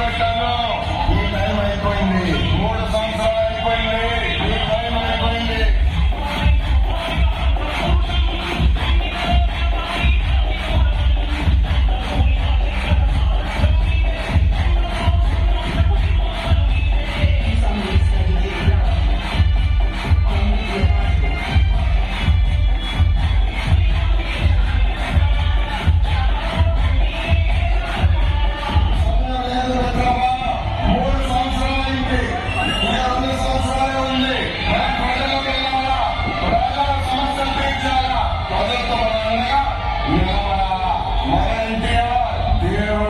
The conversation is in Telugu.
పెట్టాను ఈ టైం అయిపోయింది. మూడు సంవత్సరాలు అయిపోయింది. volunteer, dear